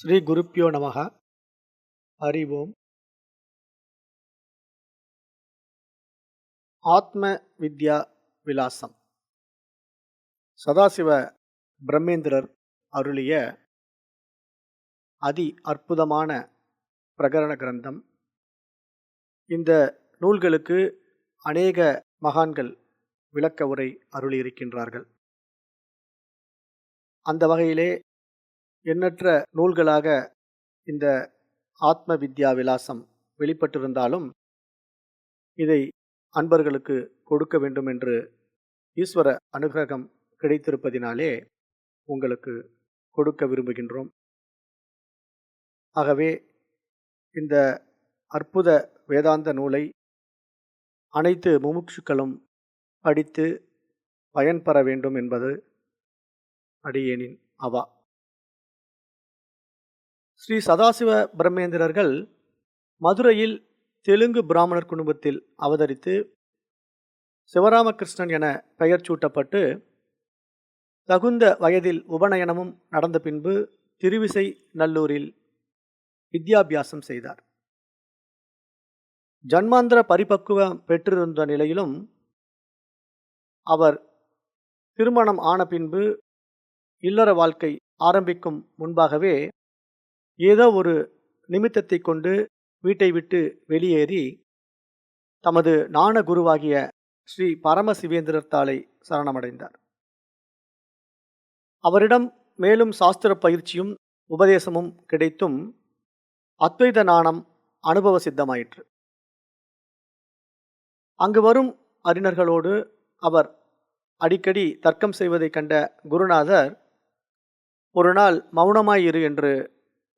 ஸ்ரீ குருப்பியோ நமக. ஹரி ஓம் ஆத்ம வித்யா விலாசம். சதாசிவ பிரம்மேந்திரர் அருளிய அதி அற்புதமான பிரகரண கிரந்தம். இந்த நூல்களுக்கு அநேக மகான்கள் விளக்க உரை அருளியிருக்கின்றார்கள். அந்த வகையிலே எண்ணற்ற நூல்களாக இந்த ஆத்ம வித்யா விலாசம் வெளிப்பட்டிருந்தாலும் இதை அன்பர்களுக்கு கொடுக்க வேண்டும் என்று ஈஸ்வர அனுகிரகம் கிடைத்திருப்பதினாலே உங்களுக்கு கொடுக்க விரும்புகின்றோம். ஆகவே இந்த அற்புத வேதாந்த நூலை அனைத்து முமுட்சுக்களும் படித்து பயன்பெற வேண்டும் என்பது அடியேனின் அவா. ஸ்ரீ சதாசிவ பிரம்மேந்திரர்கள் மதுரையில் தெலுங்கு பிராமணர் குடும்பத்தில் அவதரித்து சிவராமகிருஷ்ணன் என பெயர் சூட்டப்பட்டு தகுந்த வயதில் உபநயனமும் நடந்த பின்பு திருவிசை நல்லூரில் வித்யாபியாசம் செய்தார். ஜன்மாந்திர பரிபக்குவம் பெற்றிருந்த நிலையிலும் அவர் திருமணம் ஆன பின்பு இல்லற வாழ்க்கை ஆரம்பிக்கும் முன்பாகவே ஏதோ ஒரு நிமித்தத்தை கொண்டு வீட்டை விட்டு வெளியேறி தமது நாண குருவாகிய ஸ்ரீ பரமசிவேந்திரர் தாளை சரணமடைந்தார். அவரிடம் மேலும் சாஸ்திர பயிற்சியும் உபதேசமும் கிடைத்தும் அத்வைத நாணம் அனுபவ சித்தமாயிற்று. அங்கு வரும் அறிஞர்களோடு அவர் அடிக்கடி தர்க்கம் செய்வதைக் கண்ட குருநாதர் ஒரு நாள் மௌனமாயிரு என்று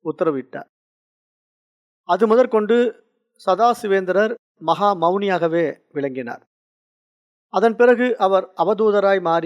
உத்தரவிட்டார். அது முதற்கொண்டு சதாசிவேந்திரர் மகா மௌனியாகவே விளங்கினார். அதன் பிறகு அவர் அவதூதராய் மாறி